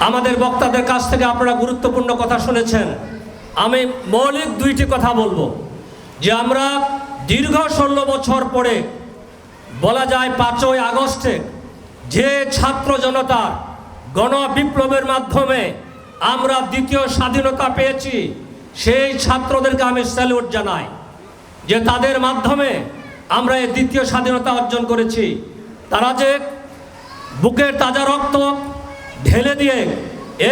আমাদের বক্তাদের কাছ থেকে আপনারা গুরুত্বপূর্ণ কথা শুনেছেন। আমি মৌলিক দুইটি কথা বলব। যে আমরা দীর্ঘ ষোলো বছর পরে, বলা যায় পাঁচই আগস্টে, যে ছাত্র জনতার গণ বিপ্লবের মাধ্যমে আমরা দ্বিতীয় স্বাধীনতা পেয়েছি, সেই ছাত্রদেরকে আমি স্যালুট জানাই যে তাদের মাধ্যমে আমরা এই দ্বিতীয় স্বাধীনতা অর্জন করেছি। তারা যে বুকের তাজা রক্ত ঢেলে দিয়ে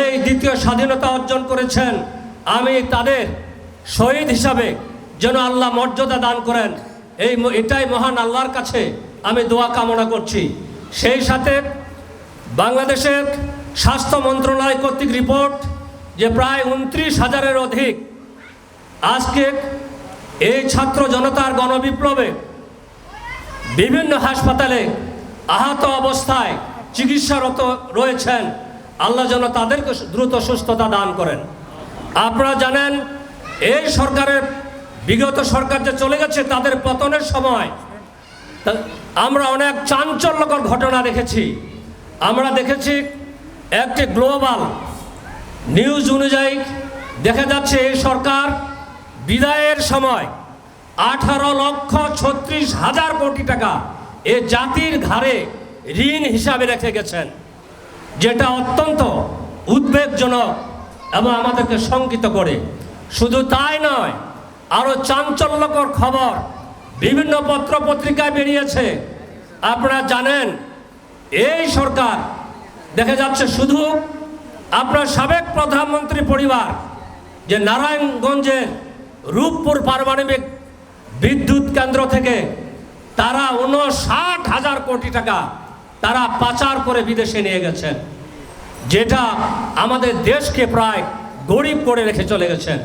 এই দ্বিতীয় স্বাধীনতা অর্জন করেছেন। আমি তাদের শহীদ হিসাবে যেন আল্লাহ মর্যাদা দান করেন। এই এটাই মহান আল্লাহর কাছে আমি দোয়া কামনা করছি। সেই সাথে বাংলাদেশের স্বাস্থ্য মন্ত্রণালয় কর্তৃক রিপোর্ট যে প্রায় উনত্রিশ হাজারের অধিক আজকে এই ছাত্র জনতার গণবিপ্লবে বিভিন্ন হাসপাতালে আহত অবস্থায় চিকিৎসারত রয়েছেন। আল্লাহ যেন তাদেরকে দ্রুত সুস্থতা দান করেন। আপনারা জানেন, এই সরকারের, বিগত সরকার যে চলে গেছে, তাদের পতনের সময় আমরা অনেক চাঞ্চল্যকর ঘটনা দেখেছি। আমরা দেখেছি একটি গ্লোবাল নিউজ অনুযায়ী দেখা যাচ্ছে, এই সরকার বিদায়ের সময় আঠারো লক্ষ ছত্রিশ হাজার কোটি টাকা এ জাতির ঘাড়ে ঋণ হিসাবে রেখে গেছেন। যেটা অত্যন্ত উদ্বেগজনক এবং আমাদেরকে শঙ্কিত করে। শুধু তাই নয় আরও চাঞ্চল্যকর খবর বিভিন্ন পত্র পত্রিকায় বেরিয়েছে। আপনারা জানেন, এই সরকার দেখা যাচ্ছে শুধু আপনার সাবেক প্রধানমন্ত্রী পরিবার, যে নারায়ণগঞ্জের রূপপুর পারমাণবিক বিদ্যুৎ কেন্দ্র থেকে তারা উনষাট হাজার কোটি টাকা তারা পাচার করে বিদেশে নিয়ে গেছেন। যেটা আমাদের দেশকে প্রায় গরিব করে রেখে চলে গেছেন।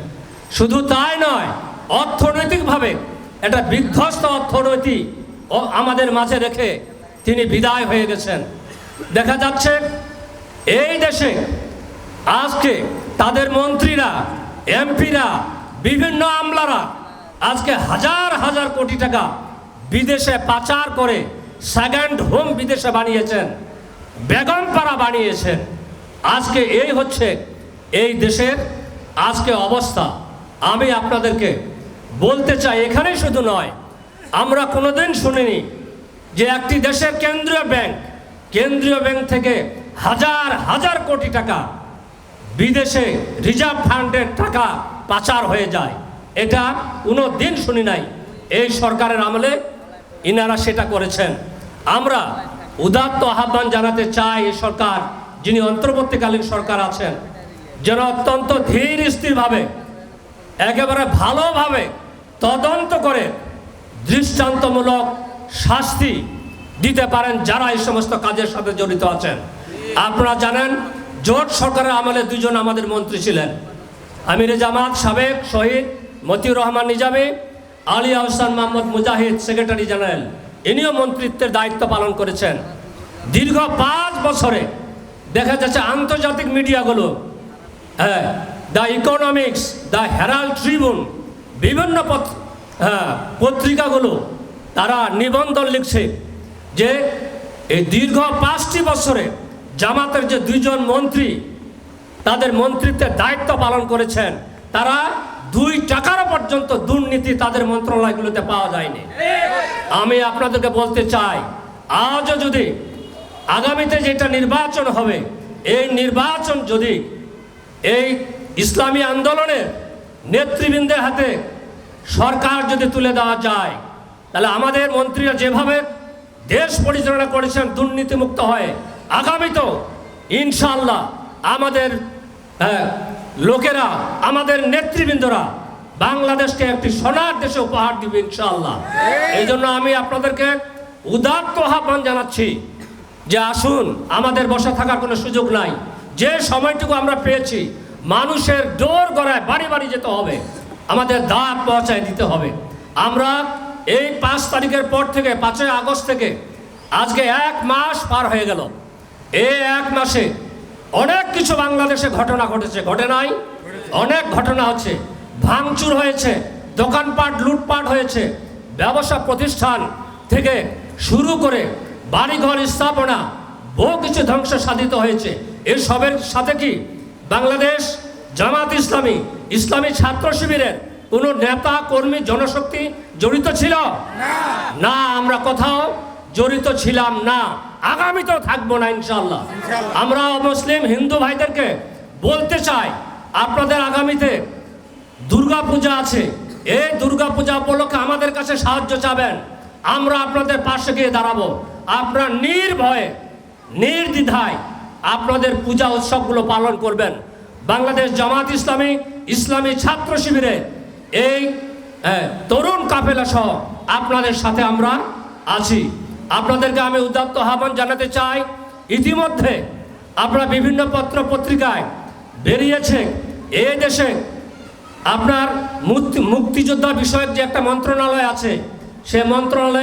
শুধু তাই নয়, অর্থনৈতিকভাবে একটা বিধ্বস্ত অর্থনৈতিক ও আমাদের মাঝে রেখে তিনি বিদায় হয়ে গেছেন। দেখা যাচ্ছে, এই দেশে আজকে তাদের মন্ত্রীরা, এমপিরা, বিভিন্ন আমলারা আজকে হাজার হাজার কোটি টাকা বিদেশে পাচার করে সেকেন্ড হোম বিদেশে বানিয়েছেন, বেগমপাড়া বানিয়েছেন। আজকে এই হচ্ছে এই দেশের আজকে অবস্থা। আমি আপনাদেরকে বলতে চাই, এখানেই শুধু নয়, আমরা কোনোদিন শুনিনি যে একটি দেশের কেন্দ্রীয় ব্যাংক কেন্দ্রীয় ব্যাংক থেকে হাজার হাজার কোটি টাকা বিদেশে রিজার্ভ ফান্ডের টাকা পাচার হয়ে যায়। এটা কোনো দিন শুনি নাই। এই সরকারের আমলে ইনারা সেটা করেছেন। আমরা উদাত্ত আহ্বান জানাতে চাই এই সরকার, যিনি অন্তর্বর্তীকালীন সরকার আছেন, যেন অত্যন্ত ধীর স্থিরভাবে, একেবারে ভালোভাবে তদন্ত করে দৃষ্টান্তমূলক শাস্তি দিতে পারেন যারা এই সমস্ত কাজের সাথে জড়িত আছেন। আপনারা জানেন, জোট সরকারের আমলে দুজন আমাদের মন্ত্রী ছিলেন। আমির জামাত সাবেক শহীদ মতিউর রহমান নিজামী, আলী আহসান মোহাম্মদ মুজাহিদ সেক্রেটারি জেনারেল। ইনিও মন্ত্রিত্বের দায়িত্ব পালন করেছেন। দীর্ঘ পাঁচ বছরে দেখা যাচ্ছে আন্তর্জাতিক মিডিয়াগুলো হ্যাঁ the Economics, the Herald Tribune বিভিন্ন হ্যাঁ পত্রিকাগুলো তারা নিবন্ধন লিখছে যে এই দীর্ঘ পাঁচটি বছরে জামাতের যে দুইজন মন্ত্রী, তাদের মন্ত্রিত্বের দায়িত্ব পালন করেছেন, তারা দুই পর্যন্ত দুর্নীতি তাদের মন্ত্রণালয়গুলোতে পাওয়া যায়নি। আমি আপনাদেরকে বলতে চাই আজও যদি আগামীতে যেটা নির্বাচন হবে এই নির্বাচন যদি এই ইসলামী আন্দোলনের নেতৃবৃন্দের হাতে সরকার যদি তুলে দেওয়া যায় তাহলে আমাদের মন্ত্রীরা যেভাবে দেশ পরিচালনা করেছেন দুর্নীতিমুক্ত হয়ে আগামীতেও ইনশাল্লাহ আমাদের হ্যাঁ, লোকেরা আমাদের নেতৃবৃন্দরা বাংলাদেশকে একটি সোনার দেশে উপহার দিবে ইনশাআল্লাহ। এই। জন্য আমি আপনাদেরকে উদাত্ত আহ্বান জানাচ্ছি যে আসুন আমাদের বসে থাকার কোনো সুযোগ নাই। যে সময়টুকু আমরা পেয়েছি মানুষের ডোর গড়ায় বাড়ি বাড়ি যেতে হবে আমাদের দাঁত পৌঁছায় দিতে হবে। আমরা এই পাঁচ তারিখের পর থেকে পাঁচই আগস্ট থেকে আজকে এক মাস পার হয়ে গেল। এই এক মাসে অনেক কিছু বাংলাদেশে ঘটনা ঘটেছে ঘটে নাই? অনেক ঘটনা হচ্ছে ভাঙচুর হয়েছে দোকানপাট লুটপাট হয়েছে ব্যবসা প্রতিষ্ঠান থেকে শুরু করে বাড়িঘর স্থাপনা বহু কিছু ধ্বংস সাধিত হয়েছে। এর সবের সাথে কি বাংলাদেশ জামাত ইসলামী ইসলামী ছাত্র শিবিরের কোনো নেতা কর্মী জনশক্তি জড়িত ছিল? না। আমরা কোথাও জড়িত ছিলাম না। আগামীতেও থাকব না ইনশাল্লাহ আমরা মুসলিম হিন্দু ভাইদেরকে বলতে চাই আপনাদের আগামীতে দুর্গা পূজা আছে। এই দুর্গা পূজা উপলক্ষে আমাদের কাছে সাহায্য চাবেন। আমরা আপনাদের পাশে গিয়ে দাঁড়াবো। আপনারা নির্ভয়ে, নির্দ্বিধায় আপনাদের পূজা উৎসবগুলো পালন করবেন। বাংলাদেশ জামাত ইসলামী ইসলামী ছাত্র শিবিরে এই তরুণ কাফেলা সহ আপনাদের সাথে আমরা আছি। আপনাদেরকে আমি উদাত্ত আহ্বান জানাতে চাই, ইতিমধ্যে আপনারা বিভিন্ন পত্র পত্রিকায় বেরিয়েছে এ দেশে আপনার মুক্তি মুক্তিযোদ্ধা বিষয়ক যে একটা মন্ত্রণালয় আছে সে মন্ত্রণালয়